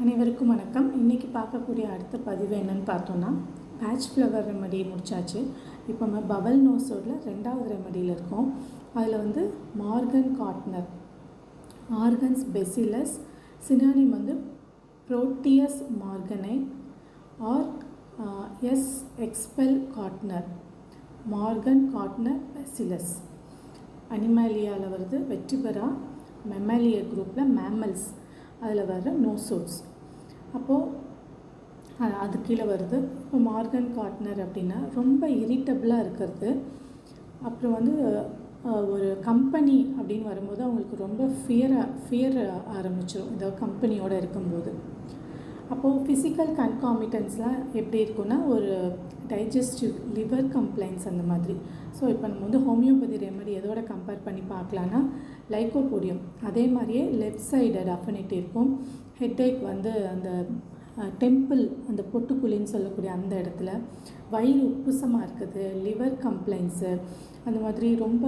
அனைவருக்கும் வணக்கம். இன்றைக்கி பார்க்கக்கூடிய அடுத்த பதிவு என்னென்னு பார்த்தோன்னா பேட்ச் ஃப்ளவர் ரெமடி முடிச்சாச்சு. இப்போ நம்ம பவல் நோஸோட ரெண்டாவது ரெமடியில் இருக்கோம். அதில் வந்து Morgan Gaertner organs bacillus synonym வந்து ப்ரோட்டியஸ் மார்கனை R S expel காட்னர் Morgan காட்னர் bacillus அனிமேலியாவில் வருது வெற்றிபெறா. மெமாலிய குரூப்பில் மேமல்ஸ் அதில் வர்ற நோசோட்ஸ் அப்போது அது கீழே வருது. இப்போ மார்கன் கார்ட்னர் அப்படின்னா ரொம்ப இரிட்டபிளாக இருக்கிறது. அப்புறம் வந்து ஒரு கம்பெனி அப்படின்னு வரும்போது அவங்களுக்கு ரொம்ப ஃபியராக ஃபியர் ஆரம்பிச்சிடும் இந்த கம்பெனியோடு இருக்கும்போது. அப்போது ஃபிசிக்கல் கன்காமிட்டன்ஸ்லாம் எப்படி இருக்குன்னா ஒரு டைஜஸ்டிவ் லிவர் கம்ப்ளைண்ட்ஸ் அந்த மாதிரி. ஸோ இப்போ நம்ம வந்து ஹோமியோபதி ரெமடி எதோட கம்பேர் பண்ணி பார்க்கலான்னா லைக்கோபோடியம் அதே மாதிரியே லெஃப்ட் சைடு டெஃபினெட் இருக்கும். ஹெட்டேக் வந்து அந்த டெம்பிள் அந்த பொட்டுக்குழின்னு சொல்லக்கூடிய அந்த இடத்துல. வயிறு உப்புசமாக இருக்குது லிவர் கம்ப்ளைண்ட்ஸு அந்த மாதிரி ரொம்ப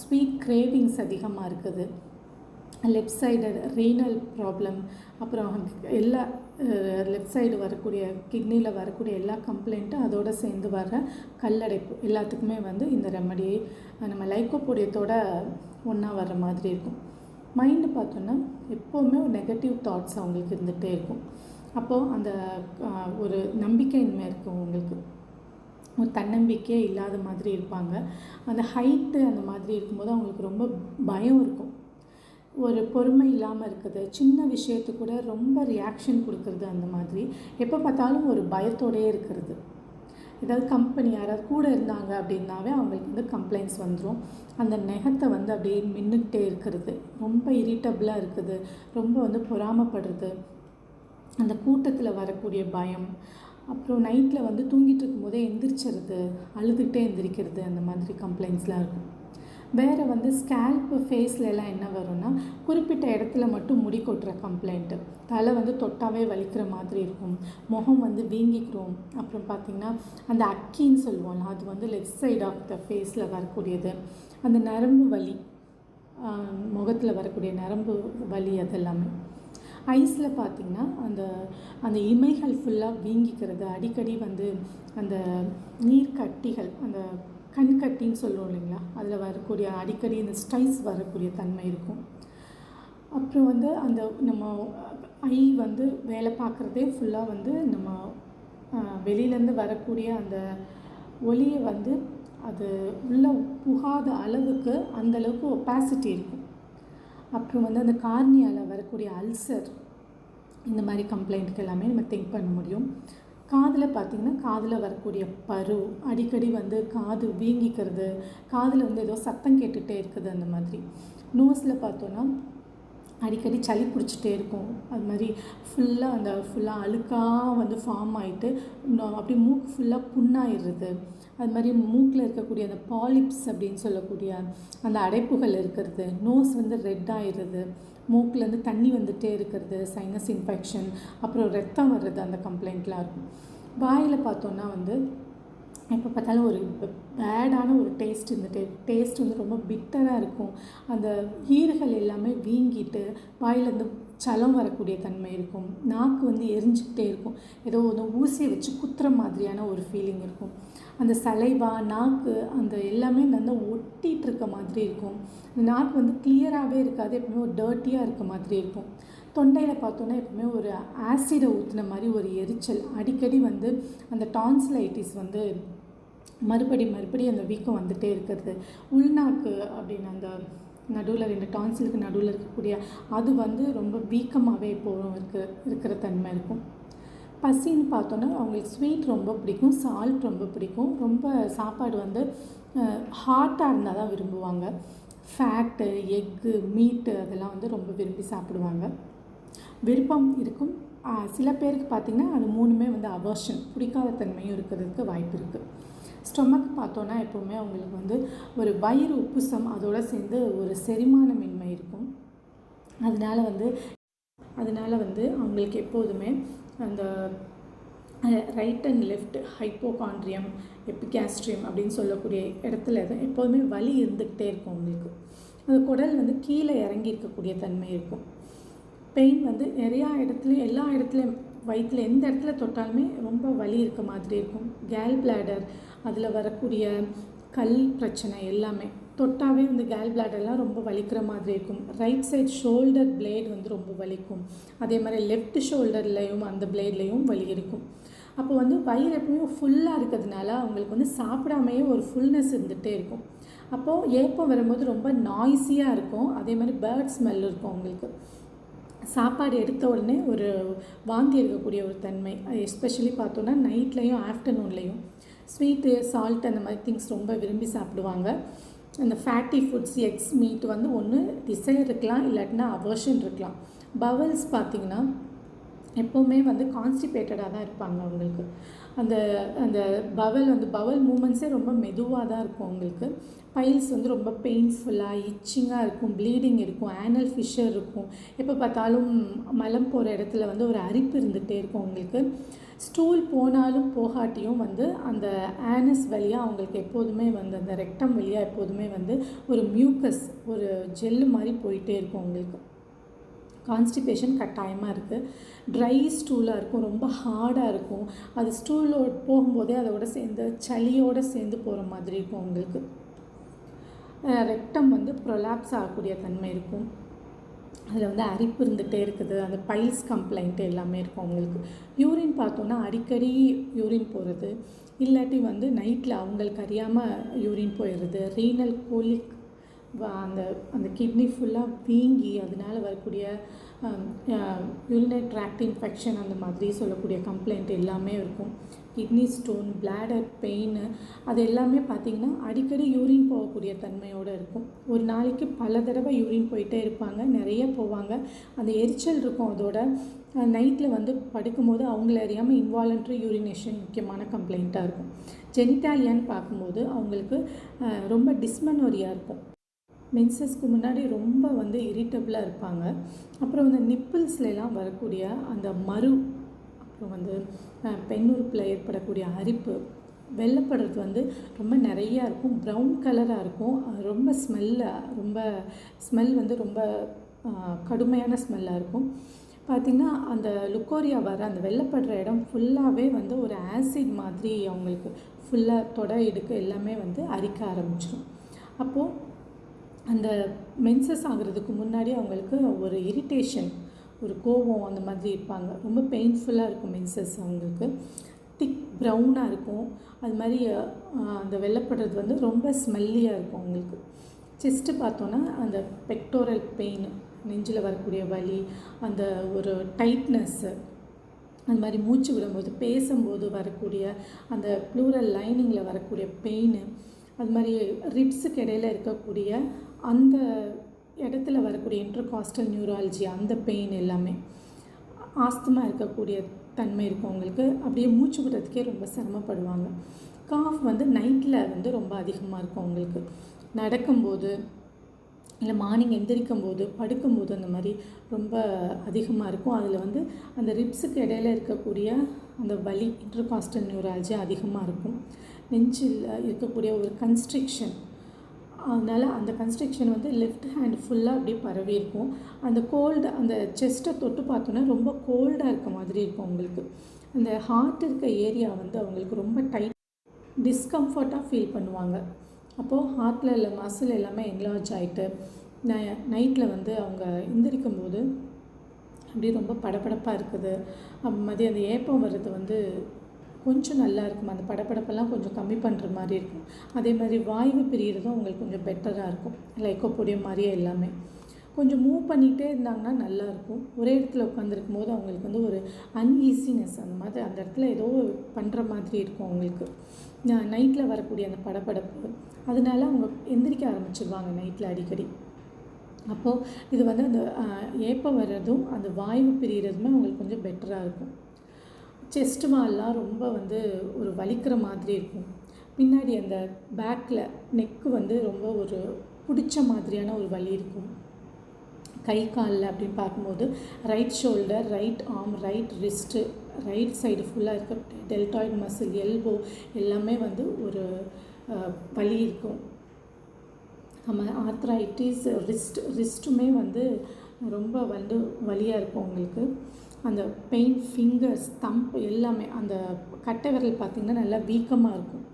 ஸ்வீட் கிரேவிங்ஸ் அதிகமாக இருக்குது. லெஃப்ட் சைடு ரீனல் ப்ராப்ளம் அப்புறம் எல்லா லெஃப்ட் சைடு வரக்கூடிய கிட்னியில் வரக்கூடிய எல்லா கம்ப்ளைண்ட்டும் அதோடு சேர்ந்து வர கல்லடைப்பு. எல்லாத்துக்குமே வந்து இந்த ரெமடி நம்ம லைக்கோபோடியத்தோட ஒன்றா வர்ற மாதிரி இருக்கும். மைண்டு பார்த்தோன்னா எப்போவுமே ஒரு நெகட்டிவ் தாட்ஸ் அவங்களுக்கு இருந்துகிட்டே இருக்கும். அப்போது அந்த ஒரு நம்பிக்கையின்மை இருக்கும் உங்களுக்கு. ஒரு தன்னம்பிக்கையே இல்லாத மாதிரி இருப்பாங்க. அந்த ஹைட்டு அந்த மாதிரி இருக்கும்போது அவங்களுக்கு ரொம்ப பயம் இருக்கும். ஒரு பொறுமை இல்லாமல் இருக்குது. சின்ன விஷயத்து கூட ரொம்ப ரியாக்ஷன் கொடுக்குறது அந்த மாதிரி. எப்போ பார்த்தாலும் ஒரு பயத்தோடயே இருக்கிறது. ஏதாவது கம்பெனி யாராவது கூட இருந்தாங்க அப்படின்னாவே அவங்களுக்கு வந்து கம்ப்ளைண்ட்ஸ் வந்துடும் அந்த நெகத்தை வந்து அப்படியே மின்னுக்கிட்டே இருக்கிறது. ரொம்ப இரிட்டபிளாக இருக்குது. ரொம்ப வந்து பொறாமப்படுறது. அந்த கூட்டத்தில் வரக்கூடிய பயம். அப்புறம் நைட்டில் வந்து தூங்கிட்டு இருக்கும்போதே எந்திரிச்சிருது அழுதுகிட்டே எந்திரிக்கிறது அந்த மாதிரி கம்ப்ளைண்ட்ஸ்லாம் இருக்கும். வேறு வந்து ஸ்கேல்ப்பு ஃபேஸில் எல்லாம் என்ன வரும்னா குறிப்பிட்ட இடத்துல மட்டும் முடி கொட்டுற கம்ப்ளைண்ட்டு தலை வந்து தொட்டாவே வலிக்கிற மாதிரி இருக்கும். முகம் வந்து வீங்கிக்கிறோம் அப்புறம் பார்த்திங்கன்னா அந்த அக்கின்னு சொல்லுவோம்ல அது வந்து லெஃப்ட் சைட் ஆஃப் த ஃபேஸில் வரக்கூடியது. அந்த நரம்பு வலி முகத்தில் வரக்கூடிய நரம்பு வலி அதெல்லாமே. ஐஸில் பார்த்திங்கன்னா அந்த அந்த இமைகள் ஃபுல்லாக வீங்கிக்கிறது. அடிக்கடி வந்து அந்த நீர் கட்டிகள் அந்த கண்கட்டின்னு சொல்லுவோம் இல்லைங்களா? அதில் வரக்கூடிய அடிக்கடி இந்த ஸ்டைஸ் வரக்கூடிய தன்மை இருக்கும். அப்புறம் வந்து அந்த நம்ம ஐ வந்து வேலை பார்க்குறதே ஃபுல்லாக வந்து நம்ம வெளியிலேருந்து வரக்கூடிய அந்த ஒளியை வந்து அது உள்ள புகாத அளவுக்கு அந்த அளவுக்கு ஒப்பாசிட்டி இருக்கும். அப்புறம் வந்து அந்த கார்னியாவில் வரக்கூடிய அல்சர் இந்த மாதிரி கம்ப்ளைண்ட்டுக்கு எல்லாமே நம்ம திங்க் பண்ண முடியும். காதில் பார்த்திங்கன்னா காதில் வரக்கூடிய பரு அடிக்கடி வந்து காது வீங்கிக்கிறது காதில் வந்து ஏதோ சத்தம் கேட்டுகிட்டே இருக்குது அந்த மாதிரி. நோஸில் பார்த்தோன்னா அடிக்கடி சளி பிடிச்சிட்டே இருக்கும். அது மாதிரி ஃபுல்லாக அந்த ஃபுல்லாக அழுக்காக வந்து ஃபார்ம் ஆகிட்டு அப்படியே மூக்கு ஃபுல்லாக புண்ணாயிடுறது. அது மாதிரி மூக்கில் இருக்கக்கூடிய அந்த பாலிப்ஸ் அப்படின்னு சொல்லக்கூடிய அந்த அடைப்புகள் இருக்கிறது. நோஸ் வந்து ரெட் ஆயிடுறது. மூக்குலேருந்து தண்ணி வந்துட்டே இருக்கிறது சைனஸ் இன்ஃபெக்ஷன் அப்புறம் ரத்தம் வர்றது அந்த கம்ப்ளைண்ட்லாம் இருக்கும். வாயில் பார்த்தோன்னா வந்து எப்போ பார்த்தாலும் ஒரு பேடான ஒரு டேஸ்ட் இருந்துட்டு டேஸ்ட் வந்து ரொம்ப பிட்டராக இருக்கும். அந்த ஈறுகள் எல்லாமே வீங்கிட்டு வாயிலேருந்து சலம் வரக்கூடிய தன்மை இருக்கும். நாக்கு வந்து எரிஞ்சுக்கிட்டே இருக்கும். ஏதோ ஒன்று ஊசியை வச்சு குத்துற மாதிரியான ஒரு ஃபீலிங் இருக்கும். அந்த சலைவா நாக்கு அந்த எல்லாமே நல்லா ஒட்டிகிட்டு இருக்க மாதிரி இருக்கும். நாக்கு வந்து கிளியராகவே இருக்காது எப்பவுமே ஒரு டர்ட்டியாக இருக்க மாதிரி இருக்கும். தொண்டையில் பார்த்தோன்னா எப்பவுமே ஒரு ஆசிடை ஊற்றின மாதிரி ஒரு எரிச்சல் அடிக்கடி வந்து அந்த டான்ஸ்லைட்டிஸ் வந்து மறுபடி மறுபடி அந்த வீக்கம் வந்துகிட்டே இருக்கிறது. உள்நாக்கு அப்படின்னு அந்த நடுவில் ரெண்டு டான்சிலுக்கு நடுவில் இருக்கக்கூடிய அது வந்து ரொம்ப வீக்கமாகவே இப்போது இருக்க இருக்கிற தன்மை இருக்கும். பசின்னு பார்த்தோன்னா அவங்களுக்கு ஸ்வீட் ரொம்ப பிடிக்கும் சால்ட் ரொம்ப பிடிக்கும். ரொம்ப சாப்பாடு வந்து ஹாட்டாக இருந்தால் தான் விரும்புவாங்க. ஃபேட்டு எக்கு மீட்டு அதெல்லாம் வந்து ரொம்ப விரும்பி சாப்பிடுவாங்க. விருப்பம் இருக்கும். சில பேருக்கு பார்த்திங்கன்னா அது மூணுமே வந்து அவர்ஷன் பிடிக்காத தன்மையும் இருக்கிறதுக்கு வாய்ப்பு இருக்குது ஸ்டொமக் பார்த்தோன்னா எப்போவுமே அவங்களுக்கு வந்து ஒரு வயிறு உப்புசம் அதோடு சேர்ந்து ஒரு செரிமானமின்மை இருக்கும். அதனால வந்து அதனால வந்து அவங்களுக்கு எப்போதுமே அந்த right and left hypochondrium epigastrium அப்படின்னு சொல்லக்கூடிய இடத்துல தான் எப்போதுமே வலி இருந்துக்கிட்டே இருக்கும் உங்களுக்கு அந்த குடல் வந்து கீழே இறங்கி இருக்கக்கூடிய தன்மை இருக்கும். பெயின் வந்து நிறையா இடத்துலையும் எல்லா இடத்துலையும் வயிற்றில் எந்த இடத்துல தொட்டாலுமே ரொம்ப வலி இருக்க மாதிரி இருக்கும். கேல் பிளாடர் அதில் வரக்கூடிய கல் பிரச்சனை எல்லாமே. தொட்டாவே வந்து கேல் பிளாடர்லாம் ரொம்ப வலிக்கிற மாதிரி இருக்கும். ரைட் சைட் ஷோல்டர் பிளேட் வந்து ரொம்ப வலிக்கும். அதே மாதிரி லெஃப்ட் ஷோல்டர்லேயும் அந்த பிளேட்லேயும் வலி இருக்கும். அப்போ வந்து வயிறு எப்பவுமே ஃபுல்லாக இருக்கிறதுனால அவங்களுக்கு வந்து சாப்பிடாமையே ஒரு ஃபுல்னஸ் இருந்துகிட்டே இருக்கும். அப்போது ஏப்பம் வரும்போது ரொம்ப நாய்ஸியாக இருக்கும். அதே மாதிரி பேர்ட் ஸ்மெல் இருக்கும் அவங்களுக்கு. சாப்பாடு எடுத்த உடனே ஒரு வாந்தி எடுக்கக்கூடிய ஒரு தன்மை. எஸ்பெஷலி பார்த்தோன்னா நைட்லேயும் ஆஃப்டர்நூன்லேயும் ஸ்வீட்டு சால்ட் அந்த மாதிரி திங்ஸ் ரொம்ப விரும்பி சாப்பிடுவாங்க. அந்த ஃபேட்டி ஃபுட்ஸ் எக்ஸ் மீட் வந்து ஒன்று டிசைர் இருக்கலாம் இல்லாட்டினா அவர்ஷன் இருக்கலாம். பவல்ஸ் பார்த்திங்கன்னா எப்போவுமே வந்து கான்ஸ்டிபேட்டடாக தான் இருப்பாங்க அவங்களுக்கு. அந்த அந்த பவல் வந்து பவல் மூமெண்ட்ஸே ரொம்ப மெதுவாக தான் இருக்கும் அவங்களுக்கு பைல்ஸ் வந்து ரொம்ப பெயின்ஃபுல்லாக இச்சிங்காக இருக்கும் ப்ளீடிங் இருக்கும் ஆனல் ஃபிஷர் இருக்கும். எப்போ பார்த்தாலும் மலம் போகிற இடத்துல வந்து ஒரு அரிப்பு இருந்துகிட்டே இருக்கும் அவங்களுக்கு ஸ்டூல் போனாலும் போகாட்டியும் வந்து அந்த ஆனஸ் வழியாக அவங்களுக்கு எப்போதுமே வந்து அந்த ரெக்டம் வழியாக எப்போதுமே வந்து ஒரு மியூக்கஸ் ஒரு ஜெல்லு மாதிரி போயிட்டே இருக்கும் அவங்களுக்கு கான்ஸ்டிபேஷன் கட்டாயமாக இருக்குது ட்ரை ஸ்டூலாக இருக்கும் ரொம்ப ஹார்டாக இருக்கும். அது ஸ்டூலோட போகும்போதே அதோட சேர்ந்து சளியோடு சேர்ந்து போகிற மாதிரி இருக்கும் உங்களுக்கு. ரெக்டம் வந்து ப்ரொலாப்ஸ் ஆகக்கூடிய தன்மை இருக்கும். அதில் வந்து அரிப்பு இருந்துகிட்டே இருக்குது. அந்த பைல்ஸ் கம்ப்ளைண்ட் எல்லாமே இருக்கும் அவங்களுக்கு யூரின் பார்த்தோன்னா அடிக்கடி யூரின் போகிறது இல்லாட்டி வந்து நைட்டில் அவங்களுக்கு அறியாமல் யூரின் போயிடுறது. ரீனல் கோலிக் அந்த அந்த கிட்னி ஃபுல்லாக வீங்கி அதனால் வரக்கூடிய யூரினரி ட்ராக்ட் இன்ஃபெக்ஷன் அந்த மாதிரி சொல்லக்கூடிய கம்ப்ளைண்ட் எல்லாமே இருக்கும். கிட்னி ஸ்டோன் பிளாடர் பெயின் அது எல்லாமே பார்த்திங்கன்னா அடிக்கடி யூரின் போகக்கூடிய தன்மையோடு இருக்கும். ஒரு நாளைக்கு பல தடவை யூரின் போயிட்டே இருப்பாங்க நிறைய போவாங்க. அந்த எரிச்சல் இருக்கும் அதோட. நைட்டில் வந்து படுக்கும்போது அவங்கள அறியாமல் இன்வாலண்ட்ரி யூரினேஷன் முக்கியமான கம்ப்ளைண்ட்டாக இருக்கும். ஜெனிட்டாலியான்னு பார்க்கும்போது அவங்களுக்கு ரொம்ப டிஸ்மனோரியாக இருக்கும். மென்சஸ்க்கு முன்னாடி ரொம்ப வந்து இரிட்டபிளாக இருப்பாங்க. அப்புறம் வந்து நிப்பிள்ஸ்லாம் வரக்கூடிய அந்த மறு அப்புறம் வந்து பெண்ணுறுப்பில் ஏற்படக்கூடிய அரிப்பு வெள்ளப்படுறது வந்து ரொம்ப நிறையா இருக்கும். ப்ரௌன் கலராக இருக்கும். ரொம்ப ஸ்மெல்லாக ரொம்ப ஸ்மெல் வந்து ரொம்ப கடுமையான ஸ்மெல்லாக இருக்கும். பார்த்திங்கன்னா அந்த லுக்கோரியா வர அந்த வெள்ளப்படுற இடம் ஃபுல்லாகவே வந்து ஒரு ஆசிட் மாதிரி அவங்களுக்கு ஃபுல்லாக தொடை இடுக்கு எல்லாமே வந்து அரிக்க ஆரம்பிச்சிடும் அப்போது அந்த மென்சஸ் ஆகிறதுக்கு முன்னாடி அவங்களுக்கு ஒரு இரிட்டேஷன் ஒரு கோவம் அந்த மாதிரி இருப்பாங்க. ரொம்ப பெயின்ஃபுல்லாக இருக்கும் மென்சஸ் அவங்களுக்கு. திக் ப்ரௌனாக இருக்கும். அது மாதிரி அந்த வெள்ளப்படுறது வந்து ரொம்ப ஸ்மெல்லியாக இருக்கும் அவங்களுக்கு. செஸ்ட்டு பார்த்தோன்னா அந்த பெக்டோரல் பெயின் நெஞ்சில் வரக்கூடிய வலி அந்த ஒரு டைட்னஸ்ஸு அந்த மாதிரி மூச்சு விடும்போது பேசும்போது வரக்கூடிய அந்த ப்ளூரல் லைனிங்கில் வரக்கூடிய பெயின் அது மாதிரி ரிப்ஸுக்கு இடையில இருக்கக்கூடிய அந்த இடத்துல வரக்கூடிய இன்டர்காஸ்டல் நியூராலஜி அந்த பெயின் எல்லாமே ஆஸ்துமா இருக்கக்கூடிய தன்மை இருக்கும் அவங்களுக்கு அப்படியே மூச்சு விடுறதுக்கே ரொம்ப சிரமப்படுவாங்க. காஃப் வந்து நைட்டில் வந்து ரொம்ப அதிகமாக இருக்கும் அவங்களுக்கு நடக்கும்போது இல்லை மார்னிங் எந்திரிக்கும் போது படுக்கும்போது அந்த மாதிரி ரொம்ப அதிகமாக இருக்கும். அதில் வந்து அந்த ரிப்ஸுக்கு இடையில இருக்கக்கூடிய அந்த வலி இன்டர்காஸ்டல் நியூராலஜி அதிகமாக இருக்கும். நெஞ்சில் இருக்கக்கூடிய ஒரு கன்ஸ்ட்ரிக்ஷன் அதனால் அந்த கன்ஸ்ட்ரக்ஷன் வந்து லெஃப்ட் ஹேண்ட் ஃபுல்லாக அப்படியே பரவி இருக்கும். அந்த கோல்டு அந்த செஸ்ட்டை தொட்டு பார்த்தோன்னா ரொம்ப கோல்டாக இருக்க மாதிரி இருக்கும் அவங்களுக்கு. அந்த ஹார்ட் இருக்க ஏரியா வந்து அவங்களுக்கு ரொம்ப டைட் டிஸ்கம்ஃபர்ட்டாக ஃபீல் பண்ணுவாங்க. அப்போது ஹார்ட்டில் இல்லை மசில் எல்லாமே என்லார்ஜ் ஆகிட்டு நை நைட்டில் வந்து அவங்க எந்திரிக்கும் போது அப்படியே ரொம்ப படபடப்பாக இருக்குது. மதியம் அந்த ஏப்பம் வர்றது வந்து கொஞ்சம் நல்லா இருக்கும். அந்த படப்படப்பெல்லாம் கொஞ்சம் கம்மி பண்ணுற மாதிரி இருக்கும். அதே மாதிரி வாய்வு பிரிகிறதும் உங்களுக்கு கொஞ்சம் பெட்டராக இருக்கும். லைக்கோ லைக்கோபோடியம் மாதிரியே எல்லாமே. கொஞ்சம் மூவ் பண்ணிகிட்டே இருந்தாங்கன்னா நல்லாயிருக்கும். ஒரே இடத்துல உட்காந்துருக்கும் போது அவங்களுக்கு வந்து ஒரு அன்ஈஸினஸ் அந்த மாதிரி அந்த இடத்துல ஏதோ பண்ணுற மாதிரி இருக்கும் அவங்களுக்கு. நைட்டில் வரக்கூடிய அந்த படப்படப்பு. அதனால அவங்க எந்திரிக்க ஆரம்பிச்சிருவாங்க நைட்டில் அடிக்கடி. அப்போது இது வந்து அந்த ஏப்பம் வர்றதும் அந்த வாய்வு பிரிகிறதுமே அவங்களுக்கு கொஞ்சம் பெட்டராக இருக்கும். செஸ்ட் வால்லாம் ரொம்ப வந்து ஒரு வலிக்கிற மாதிரி இருக்கும். பின்னாடி அந்த பேக்கில் நெக்கு வந்து ரொம்ப ஒரு பிடிச்ச மாதிரியான ஒரு வலி இருக்கும். கை காலில் அப்படின்னு பார்க்கும்போது right shoulder right arm right wrist right side ஃபுல்லாக இருக்க டெல்டாய்ட் மசில் எல்போ எல்லாமே வந்து ஒரு வலி இருக்கும். நம்ம ஆர்த்ரைட்டிஸ் ரிஸ்ட் ரிஸ்ட்டுமே வந்து ரொம்ப வந்து வலியாக இருக்கும் உங்களுக்கு. அந்த பெயின் ஃபிங்கர்ஸ் தம்ப் எல்லாமே அந்த கட்டை விரல் பார்த்திங்கன்னா நல்லா வீக்கமாக இருக்கும்.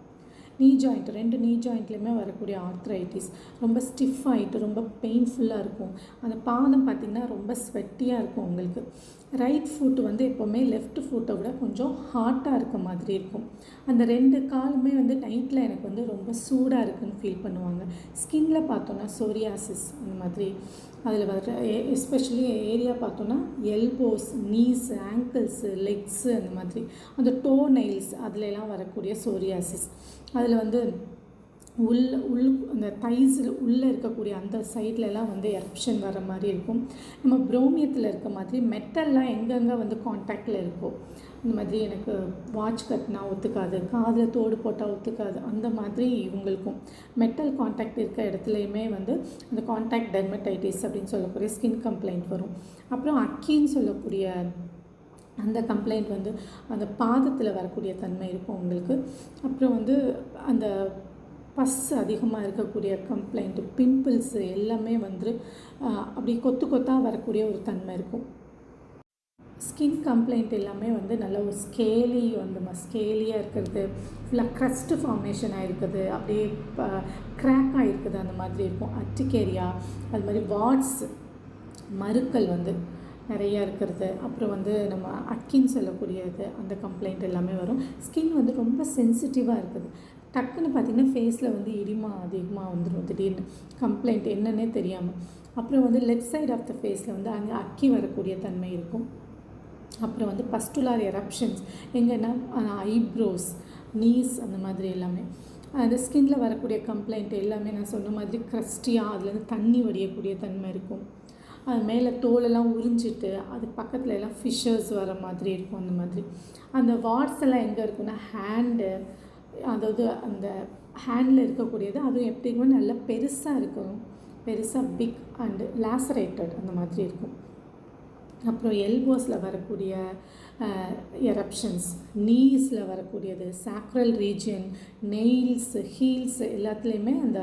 நீ ஜாயிண்ட் ரெண்டு நீ ஜாயிண்ட்லேயுமே வரக்கூடிய ஆர்த்ரைட்டிஸ் ரொம்ப ஸ்டிஃப் ஆகிட்டு ரொம்ப பெயின்ஃபுல்லாக இருக்கும். அந்த பாதம் பார்த்திங்கன்னா ரொம்ப ஸ்வெட்டியாக இருக்கும் உங்களுக்கு. ரைட் ஃபுட் வந்து எப்போவுமே லெஃப்ட் ஃபுட்டை விட கொஞ்சம் ஹாட்டாக இருக்க மாதிரி இருக்கும். அந்த ரெண்டு காலுமே வந்து நைட்டில் எனக்கு வந்து ரொம்ப சூடாக இருக்குன்னு ஃபீல் பண்ணுவாங்க. ஸ்கின்ல பார்த்தோன்னா சோரியாசிஸ் அந்த மாதிரி. அதில் வர எஸ்பெஷலி ஏரியா பார்த்தோன்னா எல்போஸ் நீஸ் ஆங்கிள்ஸு லெக்ஸு அந்த மாதிரி. அந்த டோ நெயில்ஸ் அதுலலாம் வரக்கூடிய சோரியாசிஸ் அதில் வந்து உள் உள் அந்த தைஸில் உள்ளே இருக்கக்கூடிய அந்த சைட்லலாம் வந்து எரப்ஷன் வர மாதிரி இருக்கும். நம்ம ப்ரோமியத்தில் இருக்க மாதிரி மெட்டல்லாம் எங்கெங்கே வந்து காண்டாக்டில் இருக்கோ இந்த மாதிரி எனக்கு வாட்ச் கட்டினா ஒத்துக்காது காதில் தோடு போட்டால் ஒத்துக்காது அந்த மாதிரி இவங்களுக்கும். மெட்டல் காண்டாக்ட் இருக்க இடத்துலையுமே வந்து அந்த காண்டாக்ட் டெர்மடைட்டிஸ் அப்படின்னு சொல்லக்கூடிய ஸ்கின் கம்ப்ளைண்ட் வரும். அப்புறம் அக்கின்னு சொல்லக்கூடிய அந்த கம்ப்ளைண்ட் வந்து அந்த பாதத்தில் வரக்கூடிய தன்மை இருக்கும் உங்களுக்கு. அப்புறம் வந்து அந்த பஸ் அதிகமாக இருக்கக்கூடிய கம்ப்ளைண்ட்டு பிம்பிள்ஸு எல்லாமே வந்து அப்படி கொத்து கொத்தாக வரக்கூடிய ஒரு தன்மை இருக்கும். ஸ்கின் கம்ப்ளைண்ட் எல்லாமே வந்து நல்ல ஒரு ஸ்கேலி வந்து ஸ்கேலியாக இருக்கிறது. ஃபுல்லாக க்ரஸ்ட்டு ஃபார்மேஷன் ஆகிருக்குது அப்படியே க்ராக் ஆகிருக்குது அந்த மாதிரி இருக்கும். அட்டிகேரியா அது மாதிரி வாட்ஸ் மறுக்கள் வந்து. நிறையா இருக்கிறது. அப்புறம் வந்து நம்ம அக்கின்னு சொல்லக்கூடியது அந்த கம்ப்ளைண்ட் எல்லாமே வரும். ஸ்கின் வந்து ரொம்ப சென்சிட்டிவாக இருக்குது. டக்குன்னு பார்த்திங்கன்னா ஃபேஸில் வந்து இடிமா அதிகமாக வந்துடும் திடீர்னு கம்ப்ளைண்ட் என்னன்னே தெரியாமல் அப்புறம் வந்து லெஃப்ட் சைடு ஆஃப் த ஃபேஸில் வந்து அங்கே அக்கி வரக்கூடிய தன்மை இருக்கும். அப்புறம் வந்து பஸ்டுலார் எரப்ஷன்ஸ் எங்கன்னா ஐப்ரோஸ் நீஸ் அந்த மாதிரி எல்லாமே. அந்த ஸ்கின்னில் வரக்கூடிய கம்ப்ளைண்ட் எல்லாமே நான் சொன்ன மாதிரி க்ரஸ்டியாக அதுலேருந்து தண்ணி வடியக்கூடிய தன்மை இருக்கும். அது மேலே தோலெல்லாம் உறிஞ்சிட்டு அது பக்கத்தில் எல்லாம் ஃபிஷர்ஸ் வர மாதிரி இருக்கும் அந்த மாதிரி. அந்த வாட்ஸ் எல்லாம் எங்கே இருக்குன்னா ஹேண்டு அதாவது அந்த ஹேண்டில் இருக்கக்கூடியது அதுவும் எப்படிங்குமே நல்லா பெருசாக இருக்கும். பெருசாக பிக் அண்டு லேசரேட்டட் அந்த மாதிரி இருக்கும். அப்புறம் எல்போஸில் வரக்கூடிய எரப்ஷன்ஸ் நீஸில் வரக்கூடியது சாக்ரல் ரீஜியன் நெயில்ஸ் ஹீல்ஸ் எல்லாத்துலேயுமே அந்த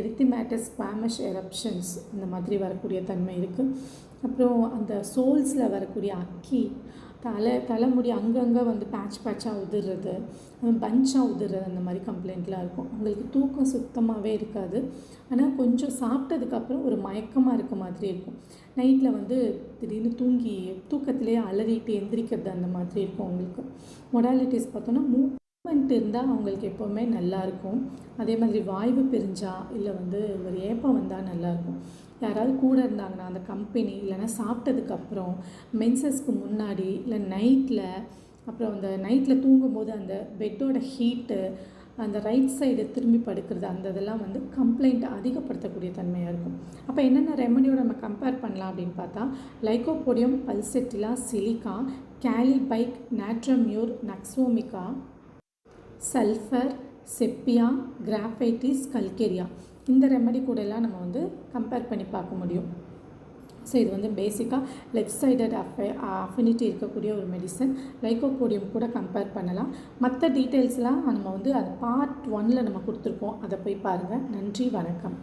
எரித்திமேட்டஸ் ஸ்பாமஷ் எரப்ஷன்ஸ் இந்த மாதிரி வரக்கூடிய தன்மை இருக்குது அப்புறம் அந்த சோல்ஸில் வரக்கூடிய அக்கி தலை தலைமுடி அங்கங்கே வந்து பேட்ச் பேட்சாக உதிர்றது பஞ்சாக உதிர்றது அந்த மாதிரி கம்ப்ளைண்ட்லாம் இருக்கும். அவங்களுக்கு தூக்கம் சுத்தமாகவே இருக்காது. ஆனால் கொஞ்சம் சாப்பிட்டதுக்கப்புறம் ஒரு மயக்கமாக இருக்க மாதிரி இருக்கும். நைட்டில் வந்து திடீர்னு தூங்கி தூக்கத்திலே அலறிட்டு எந்திரிக்கிறது அந்த மாதிரி இருக்கும் அவங்களுக்கு மொடாலிட்டிஸ் பார்த்தோன்னா மூ மூமெண்ட் இருந்தால் அவங்களுக்கு எப்போவுமே நல்லாயிருக்கும் அதே மாதிரி வாய்வு பிரிஞ்சா இல்லை வந்து ஒரு ஏப்பம் வந்தால் நல்லாயிருக்கும் யாராவது கூட இருந்தாங்கன்னா அந்த கம்பெனி இல்லைன்னா சாப்பிட்டதுக்கப்புறம் மென்சஸ்க்கு முன்னாடி இல்லை நைட்டில் அப்புறம் அந்த நைட்டில் தூங்கும்போது அந்த பெட்டோட ஹீட்டு அந்த ரைட் சைடு திரும்பி படுக்கிறது அந்த இதெல்லாம் வந்து கம்ப்ளைண்ட் அதிகப்படுத்தக்கூடிய தன்மையாக இருக்கும். அப்போ என்னென்ன ரெமடியோட நம்ம கம்பேர் பண்ணலாம் அப்படின்னு பார்த்தா lycopodium pulsatilla silica கேலிபைக் natrum mur nux vomica sulphur sepia graphites calcarea. இந்த ரெமடி கூட எல்லாம் நம்ம வந்து கம்பேர் பண்ணி பார்க்க முடியும். ஸோ இது வந்து பேசிக்காக லெஃப்ட் சைடட் அஃபை அஃபினிட்டி இருக்கக்கூடிய ஒரு மெடிசன் லைக்கோபோடியம் கூட கம்பேர் பண்ணலாம். மற்ற டீட்டெயில்ஸ்லாம் நம்ம வந்து அது பார்ட் ஒனில் நம்ம கொடுத்துருக்கோம். அதை போய் பாருங்கள் நன்றி வணக்கம்.